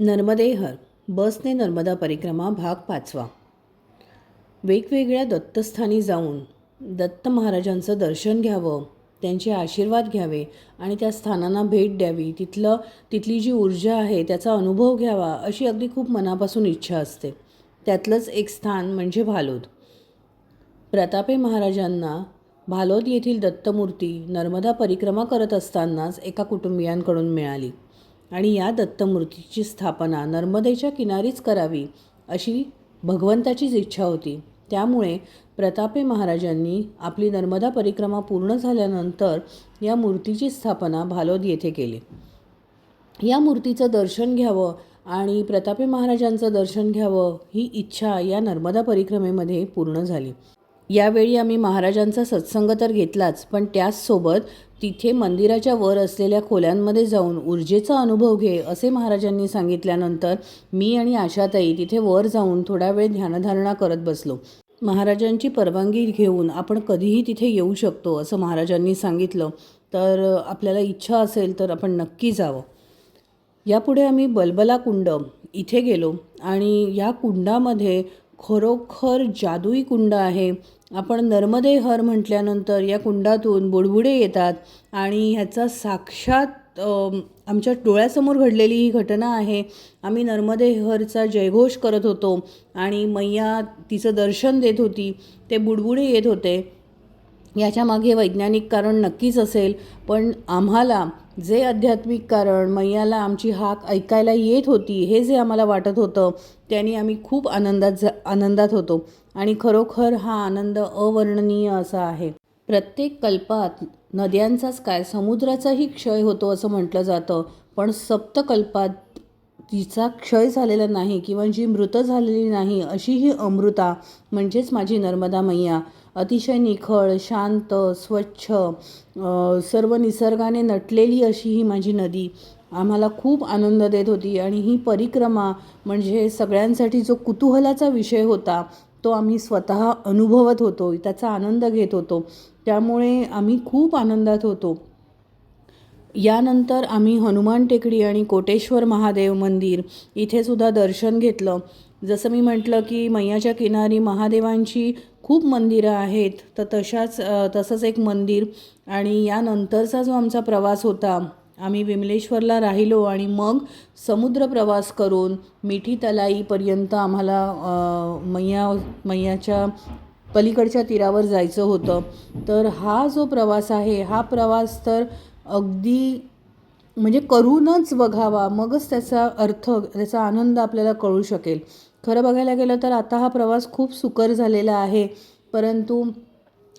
नर्मदेहर बसने नर्मदा परिक्रमा भाग पाचवा. वेगवेगळ्या दत्तस्थानी जाऊन दत्त महाराजांचं दर्शन घ्यावं त्यांचे आशीर्वाद घ्यावे आणि त्या स्थानांना भेट द्यावी. तिथलं तिथली जी ऊर्जा आहे त्याचा अनुभव घ्यावा अशी अगदी खूप मनापासून इच्छा असते. त्यातलंच एक स्थान म्हणजे भालोद. प्रतापे महाराजांना भालोद येथील दत्तमूर्ती नर्मदा परिक्रमा करत असतानाच एका कुटुंबियांकडून मिळाली. आणि या दत्तमूर्तीची स्थापना नर्मदेच्या किनारीच करावी अशी भगवंताचीच इच्छा होती. त्यामुळे प्रतापे महाराजांनी आपली नर्मदा परिक्रमा पूर्ण झाल्यानंतर या मूर्तीची स्थापना भालोद येथे केली. या मूर्तीचं दर्शन घ्यावं आणि प्रतापे महाराजांचं दर्शन घ्यावं ही इच्छा या नर्मदा परिक्रमेमध्ये पूर्ण झाली. यावेळी आम्ही महाराजांचा सत्संग तर घेतलाच पण त्याचसोबत तिथे मंदिराच्या वर असलेल्या खोल्यांमध्ये जाऊन ऊर्जेचा अनुभव घे असे महाराजांनी सांगितल्यानंतर मी आणि आशाताई तिथे वर जाऊन थोडा वेळ ध्यानधारणा करत बसलो. महाराजांची परवानगी घेऊन आपण कधीही तिथे येऊ शकतो असं महाराजांनी सांगितलं. तर आपल्याला इच्छा असेल तर आपण नक्की जावं. यापुढे आम्ही बलबला कुंड इथे गेलो आणि या कुंडामध्ये खरोखर जादुई कुंड आहे. आपण नर्मदे हर म्हटल्यानंतर या कुंडातून बुडबुडे येतात आणि ह्याचा साक्षात आमच्या डोळ्यासमोर घडलेली ही घटना आहे. आम्ही नर्मदे हरचा जयघोष करत होतो आणि मैया तिचं दर्शन देत होती. ते बुडबुडे येत होते. याच्यामागे वैज्ञानिक कारण नक्कीच असेल पण आम्हाला जे आध्यात्मिक कारण मैयाला आमची हाक ऐकायला येत होती हे जे आम्हाला वाटत होतं त्याने आम्ही खूप आनंदात झा आनंदात होतो. आणि खरोखर हा आनंद अवर्णनीय असा आहे. प्रत्येक कल्पात नद्यांचाच काय समुद्राचाही क्षय होतो असं म्हटलं जातं. पण सप्तकल्पात तिचा क्षय झालेला नाही किंवा जी मृत झालेली नाही अशी ही अमृता म्हणजेच माझी नर्मदा मैया अतिशय निखळ शांत स्वच्छ सर्व निसर्गाने नटलेली अशी ही माझी नदी. आम्हाला खूप आनंद देत होती आणि ही परिक्रमा म्हणजे सगळ्यांसाठी जो कुतूहलाचा विषय होता तो आम्ही स्वतः अनुभवत होतो त्याचा आनंद घेत होतो. त्यामुळे आम्ही खूप आनंदात होतो. यानंतर आम्ही हनुमान टेकडी आणि कोटेश्वर महादेव मंदिर इथे सुद्धा दर्शन घेतलं. जसं मी म्हटलं की मैयाच्या किनारी महादेवांची खूप मंदिरं आहेत तर तशाच तसंच एक मंदिर. आणि यानंतरचा जो आमचा प्रवास होता आम्ही विमलेश्वरला राहिलो आणि मग समुद्र प्रवास करून मिठी तलाईपर्यंत आम्हाला मैया मैयाच्या पलीकडच्या तीरावर जायचं होतं. तर हा जो प्रवास आहे हा प्रवास तर अगदी म्हणजे करूनच बघावा मगच त्याचा अर्थ त्याचा आनंद आपल्याला कळू शकेल. खरं बघायला गेलं तर आता हा प्रवास खूप सुकर झालेला आहे. परंतु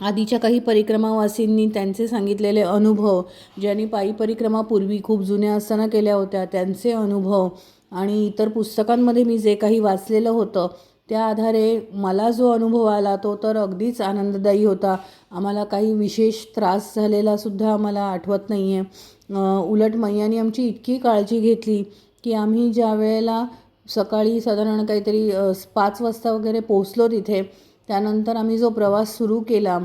आधीच्या काही परिक्रमावासींनी त्यांचे सांगितलेले अनुभव ज्यांनी पायी परिक्रमा पूर्वी खूप जुन्या असताना केल्या होत्या त्यांचे अनुभव आणि इतर पुस्तकांमध्ये मी जे काही वाचलेलं होतं त्या आधारे मला जो अनुभव आला तो तर अगदीच आनंददायी होता. आम्हाला काही विशेष त्रास झालेला सुद्धा आम्हाला आठवत नाही आहे उलट मैयाने आमची इतकी काळजी घेतली की आम्ही ज्या वेळेला सकाळी साधारण काहीतरी पाच वाजता वगैरे पोचलो तिथे. त्यानंतर आम्ही जो प्रवास सुरू केला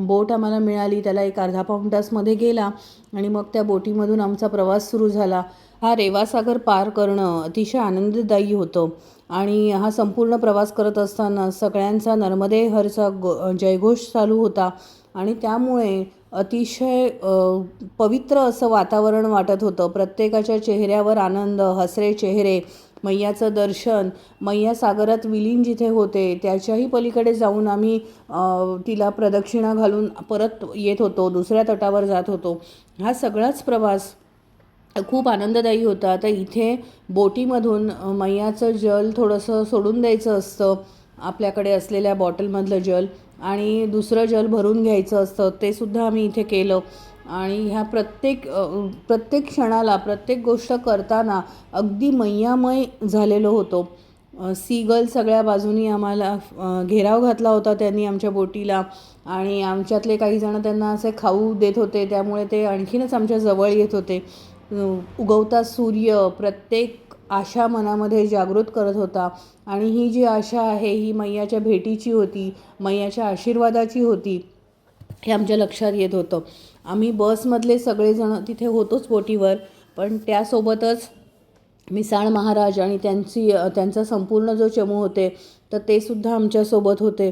बोट आम्हाला मिळाली त्याला एक अर्धा पाऊण तासमध्ये गेला आणि मग त्या बोटीमधून आमचा प्रवास सुरू झाला. हा रेवासागर पार करणं अतिशय आनंददायी होतं आणि हा संपूर्ण प्रवास करत असताना सगळ्यांचा नर्मदे हरचा गो जयघोष चालू होता आणि त्यामुळे अतिशय पवित्र असं वातावरण वाटत होतं. प्रत्येकाच्या चेहऱ्यावर आनंद हसरे चेहरे मैयाचं दर्शन मैया सागरात विलीन जिथे होते त्याच्याही पलीकडे जाऊन आम्ही तिला प्रदक्षिणा घालून परत येत होतो दुसऱ्या तटावर जात होतो. हा सगळाच प्रवास खूप आनंददायी होता. आता इथे बोटीमधून मैयाचं जल थोडंसं सोडून द्यायचं असतं आपल्याकडे असलेल्या बॉटलमधलं जल आणि दुसरं जल भरून घ्यायचं असतं ते सुद्धा आम्ही इथे केलं. आणि ह्या प्रत्येक प्रत्येक क्षणाला प्रत्येक गोष्ट करताना अगदी मैयामय झालेलो होतो. सीगल सगळ्या बाजूनी आम्हाला घेराव घातला होता त्यांनी आमच्या बोटीला आणि आमच्यातले काही जण त्यांना असे खाऊ देत होते त्यामुळे ते आणखीनच आमच्या जवळ येत होते. उगवता सूर्य प्रत्येक आशा मनामध्ये जागृत करत होता आणि ही जी आशा आहे ही मैयाच्या भेटीची होती मैयाच्या आशीर्वादाची होती हे आमच्या लक्षात येत होतं. आम्ही बसमधले सगळेजण तिथे होतोच बोटीवर पण त्यासोबतच मिसाळ महाराज आणि त्यांची त्यांचा संपूर्ण जो चमू होते तर ते सुद्धा आमच्यासोबत होते.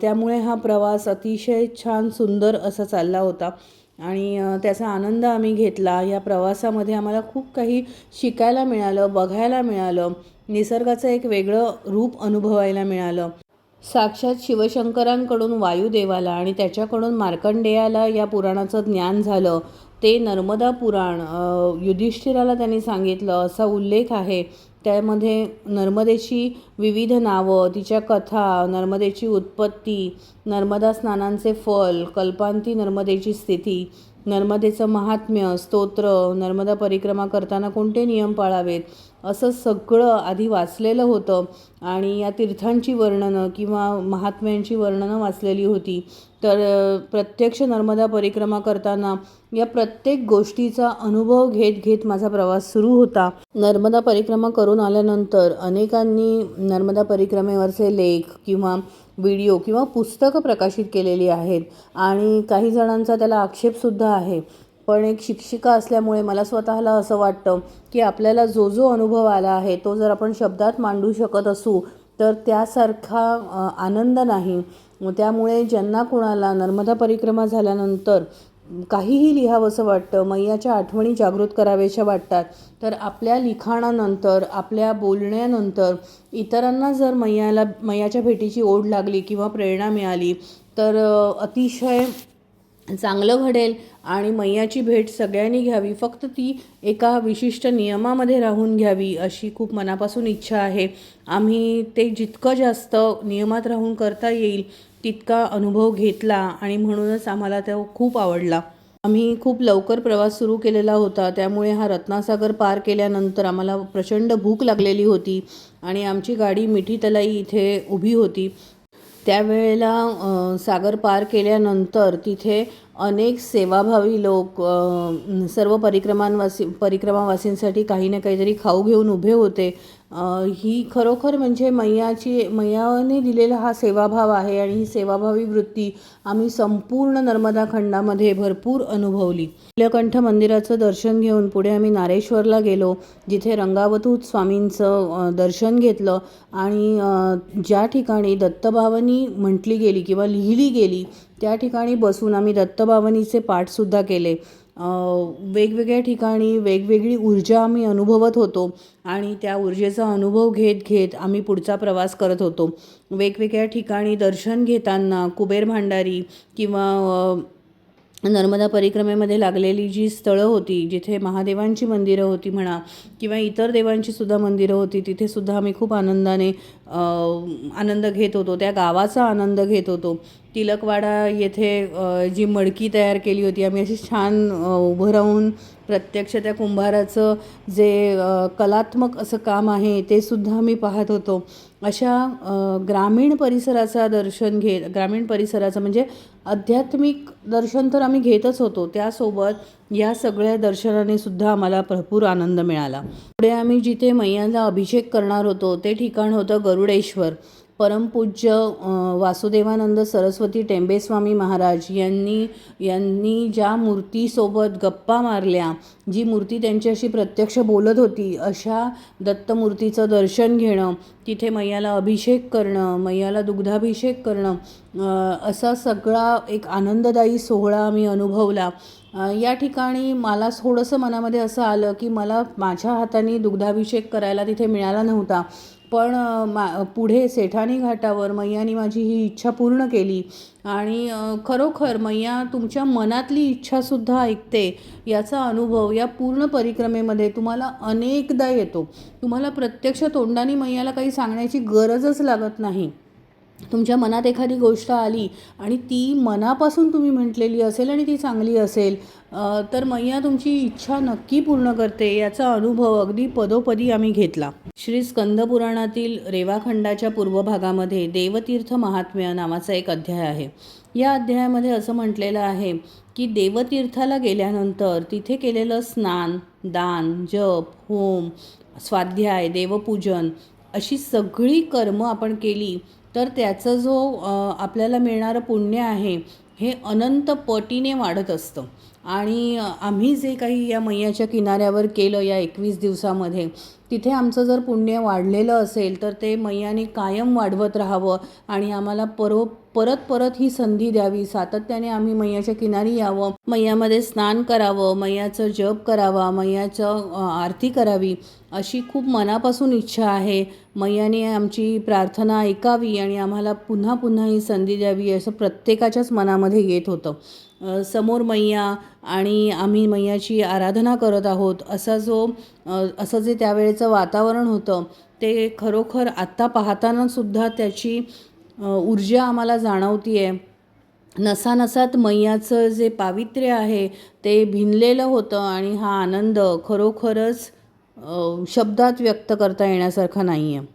त्यामुळे हा प्रवास अतिशय छान सुंदर असा चालला होता. आणि त्याचा आनंद आम्ही घेतला. या प्रवासामध्ये आम्हाला खूप काही शिकायला मिळालं बघायला मिळालं. निसर्गाचं एक वेगळं रूप अनुभवायला मिळालं. साक्षात शिवशंकरांकडून वायुदेवाला आणि त्याच्याकडून मार्कंडेयाला या पुराणाचं ज्ञान झालं. ते नर्मदा पुराण युधिष्ठिराला त्यांनी सांगितलं. असा उल्लेख आहे. त्यामध्ये नर्मदेची विविध नावं तिच्या कथा नर्मदेची उत्पत्ती नर्मदा स्नानांचे फल कल्पांती नर्मदेची स्थिती नर्मदेचं महात्म्य स्तोत्र नर्मदा परिक्रमा करताना कोणते नियम पाळावेत? असं सगळं आधी वाचलेलं होतं आणि या तीर्थांची वर्णनं किंवा महात्म्यांची वर्णनं वाचलेली होती. तर प्रत्यक्ष नर्मदा परिक्रमा करताना या प्रत्येक गोष्टीचा अनुभव घेत घेत माझा प्रवास सुरू होता. नर्मदा परिक्रमा करून आल्यानंतर अनेकांनी नर्मदा परिक्रमेवरचे लेख किंवा व्हिडिओ किंवा पुस्तकं प्रकाशित केलेली आहेत आणि काही जणांचा त्याला आक्षेपसुद्धा आहे. पण एक शिक्षिका असल्यामुळे मला स्वतःला असं वाटतं की आपल्याला जो जो अनुभव आला आहे तो जर आपण शब्दात मांडू शकत असू तर त्यासारखा आनंद नाही. त्यामुळे ज्यांना कोणाला नर्मदा परिक्रमा झाल्यानंतर काहीही लिहावंसं वाटतं मैयाच्या आठवणी जागृत कराव्याशा वाटतात तर आपल्या लिखाणानंतर आपल्या बोलण्यानंतर इतरांना जर मैयाला मैयाच्या भेटीची ओढ लागली किंवा प्रेरणा मिळाली तर अतिशय चांगलं घडेल आणि मैयाची भेट सगळ्यांनी घ्यावी. फक्त ती एका विशिष्ट नियमामध्ये राहून घ्यावी अशी खूप मनापासून इच्छा आहे. आम्ही ते जितकं जास्त नियमात राहून करता येईल तितका अनुभव घेतला आणि म्हणूनच आम्हाला तो खूप आवडला. आम्ही खूप लवकर प्रवास सुरू केलेला होता. त्यामुळे हा रत्नासागर पार केल्यानंतर आम्हाला प्रचंड भूक लागलेली होती आणि आमची गाडी मिठी तलाई इथे उभी होती. त्यावेळेला सागर पार केल्यानंतर तिथे अनेक सेवाभावी लोक सर्व परिक्रमांवासी परिक्रमावासींसाठी काही ना काहीतरी खाऊ घेऊन उभे होते. ही खरोखर म्हणजे मैयाची मैयाने दिलेला हा सेवाभाव आहे आणि ही सेवाभावी वृत्ती आम्ही संपूर्ण नर्मदा खंडामध्ये भरपूर अनुभवली. नीलकंठ मंदिराचं दर्शन घेऊन पुढे आम्ही नारेश्वरला गेलो जिथे रंगावतूत स्वामींचं दर्शन घेतलं आणि ज्या ठिकाणी दत्तभावनी म्हटली गेली किंवा लिहिली गेली त्या ठिकाणी बसून आम्ही दत्तभावनीचे पाठसुद्धा केले. वेगवेगळ्या ठिकाणी वेगवेगळी ऊर्जा आम्ही अनुभवत होतो आणि त्या ऊर्जेचा अनुभव घेत घेत आम्ही पुढचा प्रवास करत होतो. वेगवेगळ्या ठिकाणी दर्शन घेताना कुबेर भांडारी किंवा नर्मदा परिक्रमेमध्ये लागलेली जी स्थळं होती जिथे महादेवांची मंदिरं होती म्हणा किंवा इतर देवांची सुद्धा मंदिरं होती तिथे सुद्धा आम्ही खूप आनंदाने आनंद घेत होतो त्या गावाचा आनंद घेत होतो. तिलकवाडा येथे जी मडकी तयार केली होती आम्ही अशी छान उभं राहून प्रत्यक्ष त्या कुंभाराचं जे कलात्मक असं काम आहे ते सुद्धा आम्ही पाहत होतो. अशा ग्रामीण परिसराचा दर्शन घेत ग्रामीण परिसराचं म्हणजे आध्यात्मिक दर्शन तर आम्ही घेतच होतो. त्यासोबत या सगळ्या दर्शनाने सुद्धा आम्हाला भरपूर आनंद मिळाला. पुढे आम्ही जिथे मैयाला अभिषेक करणार होतो ते ठिकाण होतं गरुडेश्वर. परमपूज्य वासुदेवानंद सरस्वती टेंबेस्वामी महाराज यांनी यांनी ज्या मूर्तीसोबत गप्पा मारल्या जी मूर्ती त्यांच्याशी प्रत्यक्ष बोलत होती अशा दत्तमूर्तीचं दर्शन घेणं तिथे मैयाला अभिषेक करणं मैयाला दुग्धाभिषेक करणं असा सगळा एक आनंददायी सोहळा आम्ही अनुभवला. या ठिकाणी मला थोडंसं मनामध्ये असं आलं की मला माझ्या हाताने दुग्धाभिषेक करायला तिथे मिळाला नव्हता. पण मा पुढे सेठानी घाटावर मैयानी माझी ही इच्छा पूर्ण केली आणि खरोखर मैया तुमच्या मनातली इच्छासुद्धा ऐकते याचा अनुभव या पूर्ण परिक्रमेमध्ये तुम्हाला अनेकदा येतो. तुम्हाला प्रत्यक्ष तोंडाने मैयाला काही सांगण्याची गरजच लागत नाही. तुमच्या मनात एखादी गोष्ट आली आणि ती मनापासून तुम्ही म्हटलेली असेल आणि ती चांगली असेल तर मैया तुमची इच्छा नक्की पूर्ण करते याचा अनुभव अगदी पदोपदी आम्ही घेतला. श्री स्कंदपुराणातील रेवाखंडाच्या पूर्व भागामध्ये देवतीर्थ महात्म्य नावाचा एक अध्याय आहे. या अध्यायामध्ये असं म्हटलेलं आहे की देवतीर्थाला गेल्यानंतर तिथे केलेलं स्नान दान जप होम स्वाध्याय देवपूजन अशी सगळी कर्म आपण केली तर त्याचं जो आपल्याला मिळणारं पुण्य आहे हे अनंत पटीने वाढत असतं. आणि आम्ही जे काही या मैयाच्या किनाऱ्यावर केलं या एकवीस दिवसामध्ये तिथे आमचं जर पुण्य वाढलेलं असेल तर ते मैयाने कायम वाढवत राहावं आणि आम्हाला परो परत परत ही संधी द्यावी. सातत्याने आम्ही मैयाच्या किनारी यावं. मैयामध्ये स्नान करावं मैयाचं जप करावा मैयाचं आरती करावी अशी खूप मनापासून इच्छा आहे. मैयाने आमची प्रार्थना ऐकावी आणि आम्हाला पुन्हा पुन्हा ही संधी द्यावी असं प्रत्येकाच्याच मनामध्ये येत होतं. समोर मैया आणि आम्ही मैयाची आराधना करत आहोत. असा जो असं जे त्यावेळेचं वातावरण होतं ते खरोखर आत्ता पाहतानासुद्धा त्याची ऊर्जा आम्हाला जाणवती आहे नसानसात मैयाचं जे पावित्र्य आहे ते भिनलेलं होतं आणि हा आनंद खरोखरच शब्दात व्यक्त करता येण्यासारखा नाही आहे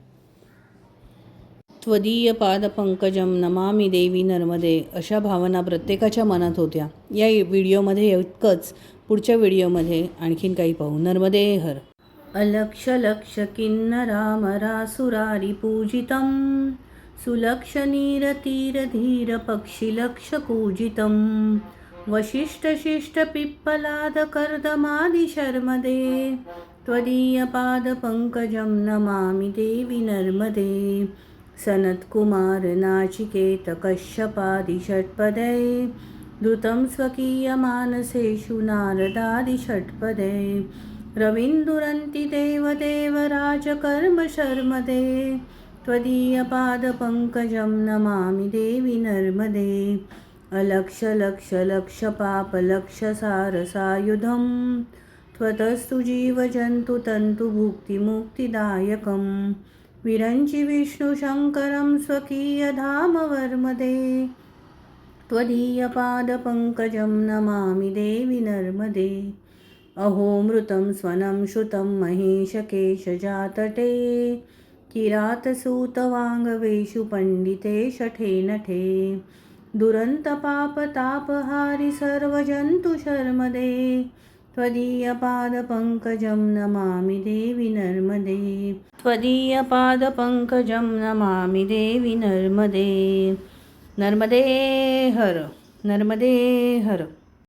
त्वदीय पादपंकजम नमामि देवी नर्मदे अशा भावना प्रत्येकाच्या मनात होत्या. या व्हिडिओमध्ये इतकंच. पुढच्या व्हिडिओमध्ये आणखीन काही पाहू. नर्मदे हर. अलक्ष लक्ष किन्नरामरासुरारी पूजितं सुलक्ष नीरतीर धीर पक्षिलक्ष वशिष्ठ शिष्ट पिप्पलाद कर्दमादि शर्मदे. त्वदीयपादपङ्कजं नमामि देवि नर्मदे. सनत्कुमार नाचिकेत कश्यपादि षट्पदे धृतं स्वकीयमानसेषु नारदादि षट्पदे। रवीन्दुरन्ति देवदेव राजकर्म शर्मदे। त्वदीयपादपङ्कजं नमामि देवि नर्मदे। अलक्ष लक्ष लक्ष सारसायुधं त्वतस्तु जीवजन्तु तन्तु विरञ्चि विष्णुशङ्करं स्वकीयधामवर्मदे त्वदीयपादपङ्कजं नमामि देवि नर्मदे। अहो मृतं स्वनं श्रुतं महेशकेशजातटे किरातसूतवाङ्गवेषु पण्डिते शठे नठे। दुरन्तपापतापहारि सर्वजन्तुशर्मदे त्वदीयपादपङ्कजं नमामि देवि नर्मदे। त्वदीयपादपङ्कजं नमामि देवि नर्मदे। नर्मदे हर नर्मदे हर।